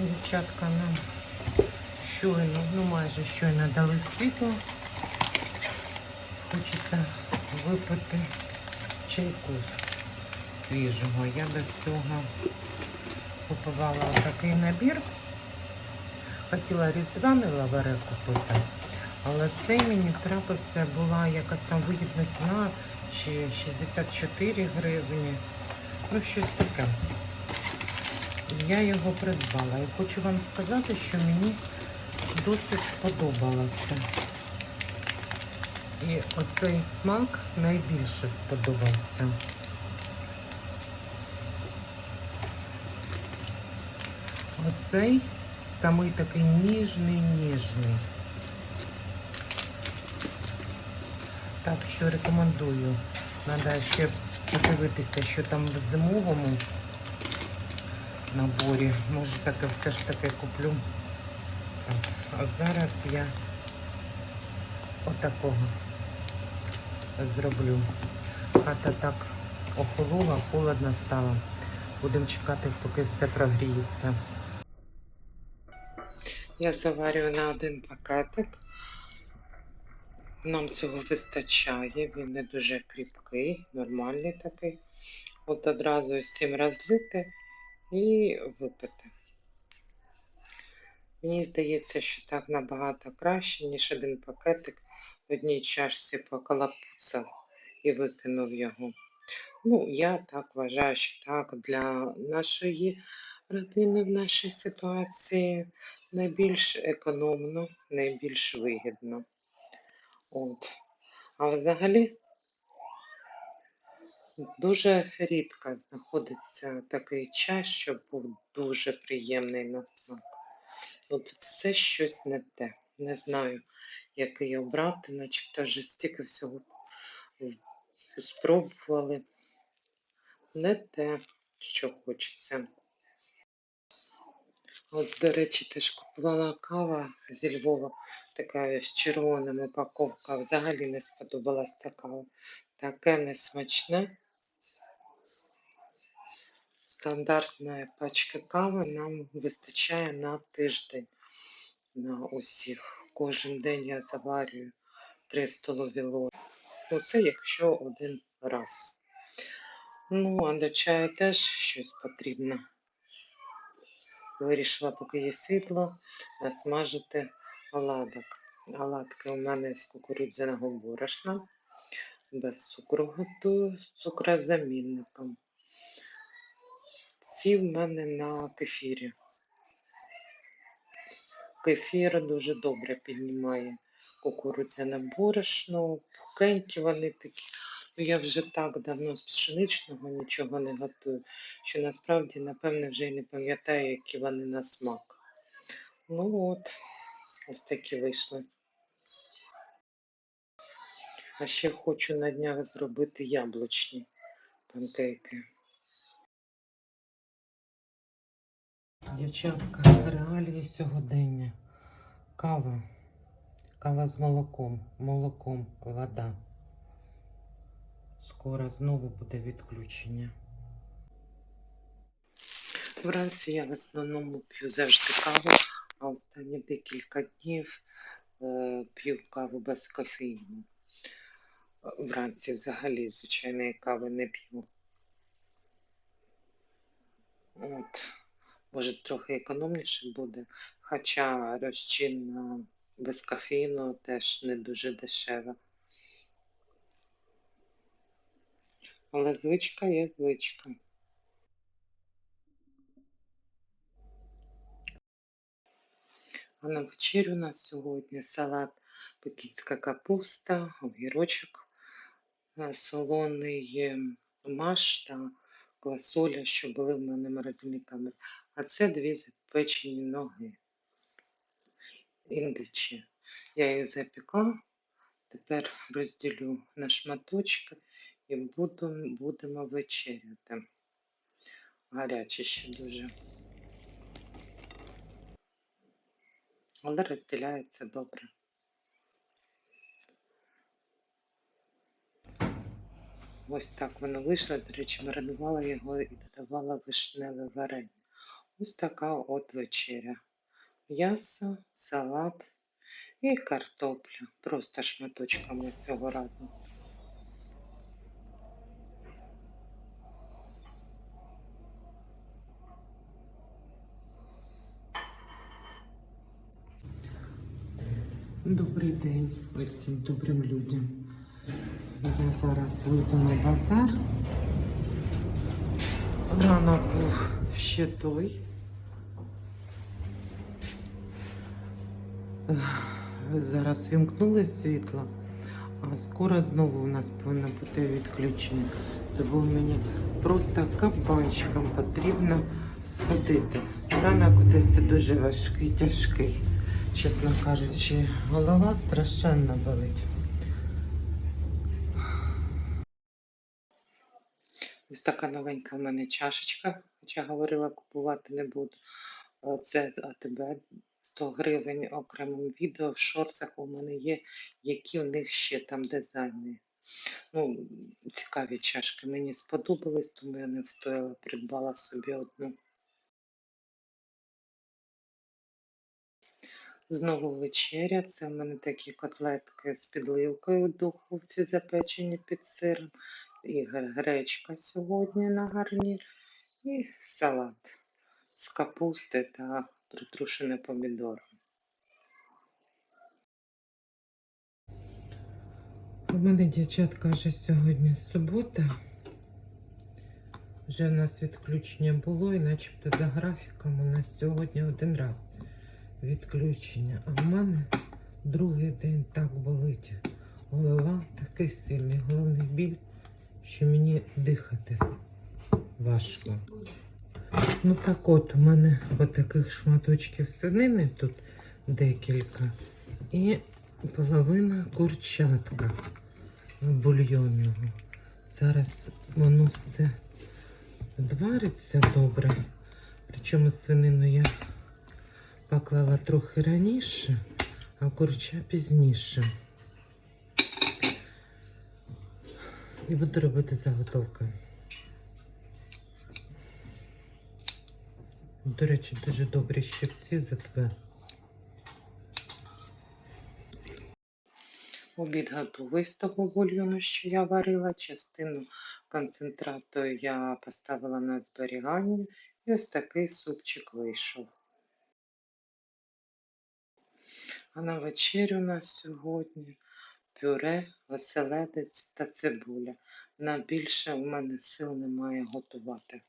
Дівчатка нам щойно, ну майже щойно дали світло. Хочеться випити чайку свіжого. Я до цього купувала такий набір. Хотіла різдвяний лаваре купити, але цей мені трапився, була якась там вигідна ціна, чи 64 гривні. Ну, щось таке. Я його придбала і хочу вам сказати, що мені досить сподобалося. І оцей смак найбільше сподобався. Оцей самий такий ніжний, ніжний. Так що рекомендую. Треба ще подивитися, що там в зимовому наборі. Може таке все ж таки куплю. А зараз я отакого зроблю. Хата так охолола, холодно стало. Будемо чекати, поки все прогріється. Я заварюю на один пакетик. Нам цього вистачає, він не дуже кріпкий, нормальний такий. От одразу всім розлити і випити. Мені здається, що так набагато краще, ніж один пакетик в одній чашці поколопуцав і викинув його. Ну, я так вважаю, що так для нашої родини в нашій ситуації найбільш економно, найбільш вигідно. От. А взагалі дуже рідко знаходиться такий час, щоб був дуже приємний на смак. От все щось не те. Не знаю, який обрати, начебто вже стільки всього спробували. Не те, що хочеться. От, до речі, теж купувала кава зі Львова, така з червоним упаковка. Взагалі не сподобалась та кава. Таке несмачне. Стандартна пачка кави нам вистачає на тиждень. На усіх. Кожен день я заварюю 3 столові ложки. Ну, це якщо один раз. Ну, а до чаю теж щось потрібно. Вирішила, поки є світло, насмажити оладок. Оладки у мене з кукурудзяного борошна. Без цукру готую, з цукрозамінником. Ці в мене на кефірі. Кефір дуже добре піднімає кукурудзяне борошно, пухенькі вони такі. Ну, я вже так давно з пшеничного нічого не готую, що насправді, напевне, вже й не пам'ятаю, які вони на смак. Ну от, ось такі вийшли. А ще хочу на днях зробити яблучні панкейки. Дівчатка, реалії сьогодення. Кава. Кава з молоком, молоком, вода. Скоро знову буде відключення. Вранці я в основному п'ю завжди каву, а останні декілька днів е, п'ю каву без кофеїну. Вранці взагалі звичайної кави не п'ю. От. Може, трохи економніше буде, хоча розчинна без кофеїну теж не дуже дешева. Але звичка є звичка. А на вечерю у нас сьогодні салат пекінська капуста, огірочок е, солоний, е, маш та квасоля, що були в мене морозильниками. А це дві запечені ноги індичі. Я їх запекла, тепер розділю на шматочки і буду, будемо вечеряти. Гаряче ще дуже. Але розділяється добре. Ось так воно вийшло. До речі, маринувала його і додавала вишневе варення. Ось така от вечеря. М'ясо, салат і картопля. Просто шматочками цього разу. Добрий день усім добрим людям. Я зараз вийду на базар. Ранок був ще той. Зараз вімкнули світло, а скоро знову у нас повинно бути відключення. Тому мені просто кабанчикам потрібно сходити. Ранок десь дуже важкий, тяжкий. Чесно кажучи, голова страшенно болить. Така новенька в мене чашечка, хоча говорила, купувати не буду. Це АТБ 100 гривень окремим відео в шорцах у мене є, які в них ще там дизайни. Ну, цікаві чашки мені сподобались, тому я не встояла, придбала собі одну. Знову вечеря. Це в мене такі котлетки з підливкою в духовці запечені під сиром. І гречка сьогодні на гарнір. І салат з капусти та притрушене помідором. У мене дівчатка вже сьогодні субота. Вже в нас відключення було, і начебто за графіком у нас сьогодні один раз відключення. А в мене другий день так болить голова, такий сильний головний біль, що мені дихати важко. Ну так от, у мене отаких шматочків свинини тут декілька. І половина курчатка бульйонного. Зараз воно все відвариться добре. Причому свинину я поклала трохи раніше, а курча пізніше. І буду робити заготовки. До речі, дуже добрі щипці за тебе. Обід готовий з того бульйону, що я варила. Частину концентрату я поставила на зберігання. І ось такий супчик вийшов. А на вечерю у нас сьогодні пюре, оселедець та цибуля. На більше в мене сил немає готувати.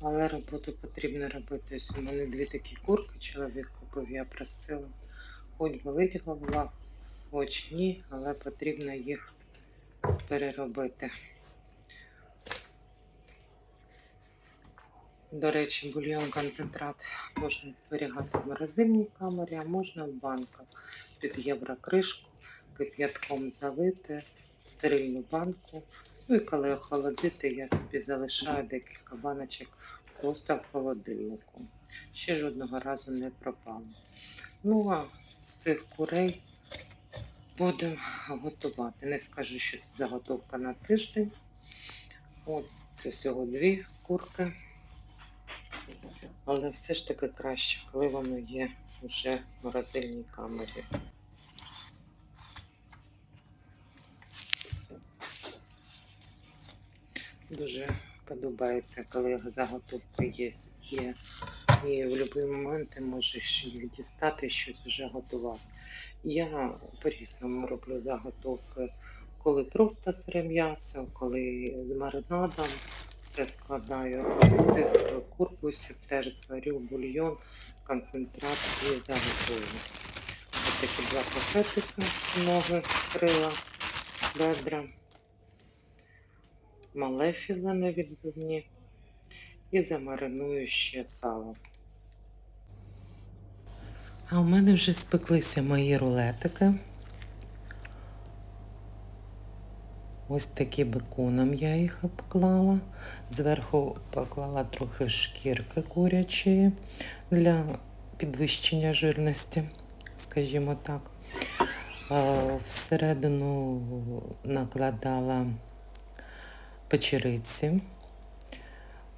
Але роботу потрібно робити. Ось у мене дві такі курки чоловік купив, я просила. Хоч болить голова, хоч ні, але потрібно їх переробити. До речі, бульйон концентрат можна зберігати в морозильній камері, а можна в банках під єврокришку, кип'ятком залити, в стерильну банку. Ну і коли охолодити, я собі залишаю декілька баночок просто в холодильнику. Ще жодного разу не пропало. Ну а з цих курей будемо готувати. Не скажу, що це заготовка на тиждень. От, це всього дві курки. Але все ж таки краще, коли воно є вже в морозильній камері. Дуже подобається, коли заготовки є, є. І в будь-який момент ти можеш їх дістати, щось вже готувати. Я по-різному роблю заготовки, коли просто сире м'ясо, коли з маринадом все складаю. З цих куркусів теж зварю бульйон, концентрат і заготовлю. Ось такі два пакетики, ноги, крила, бедра, мале філе на відбивні і замариную ще сало. А у мене вже спеклися мої рулетики. Ось такі беконом я їх обклала. Зверху поклала трохи шкірки курячої для підвищення жирності, скажімо так. Всередину накладала печериці.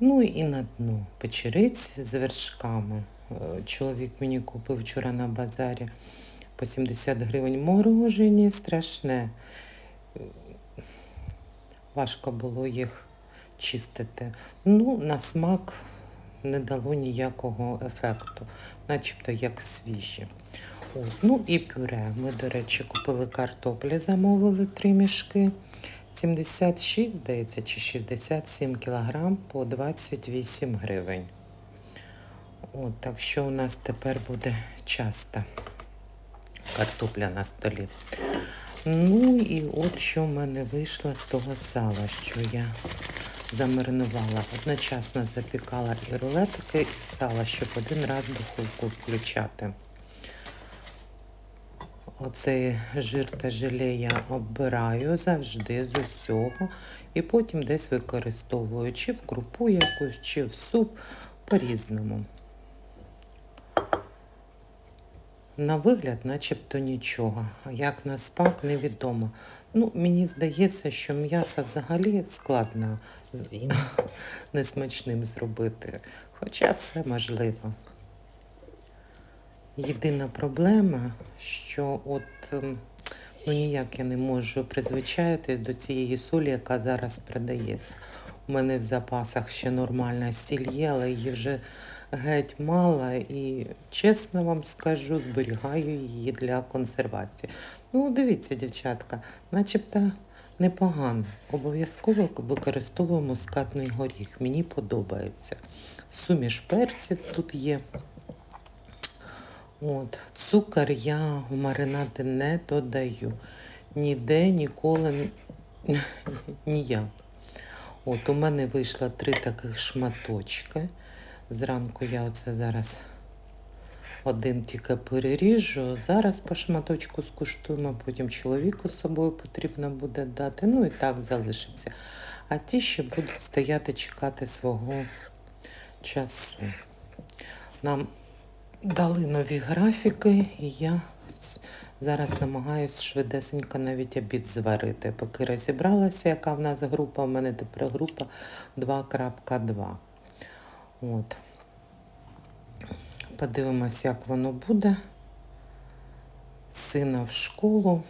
Ну і на дно печериці з вершками. Е, Чоловік мені купив вчора на базарі по 70 гривень морожені, страшне. Важко було їх чистити. Ну, на смак не дало ніякого ефекту, начебто як свіжі. От. Ну і пюре. Ми, до речі, купили картоплі, замовили три мішки. 76, здається, чи 67 кілограм по 28 гривень. От, так що у нас тепер буде часто картопля на столі. Ну і от що в мене вийшло з того сала, що я замаринувала. Одночасно запікала і рулетики, і сало, щоб один раз духовку включати. Оцей жир та желе я оббираю завжди з усього і потім десь використовую чи в крупу якусь, чи в суп по-різному. На вигляд, начебто нічого, а як на смак невідомо. Ну, мені здається, що м'ясо взагалі складно несмачним зробити, хоча все можливо. Єдина проблема, що от ем, ну ніяк я не можу призвичаїтись до цієї солі, яка зараз продається. У мене в запасах ще нормальна сіль є, але її вже геть мало і чесно вам скажу, зберігаю її для консервації. Ну, дивіться, дівчатка, начебто непогано. Обов'язково використовую мускатний горіх. Мені подобається. Суміш перців тут є. От, цукор я в маринади не додаю. Ніде ніколи ніяк. От у мене вийшло три таких шматочки. Зранку я оце зараз один тільки переріжу. Зараз по шматочку скуштуємо, потім чоловіку з собою потрібно буде дати. Ну і так залишиться. А ті ще будуть стояти чекати свого часу. Нам дали нові графіки, і я зараз намагаюся швидесенько навіть обід зварити. Поки розібралася, яка в нас група, у мене тепер група 2.2. От. Подивимось, як воно буде. Сина в школу.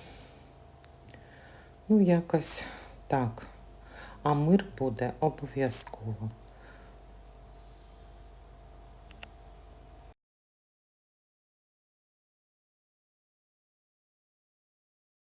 Ну, якось так. А мир буде обов'язково.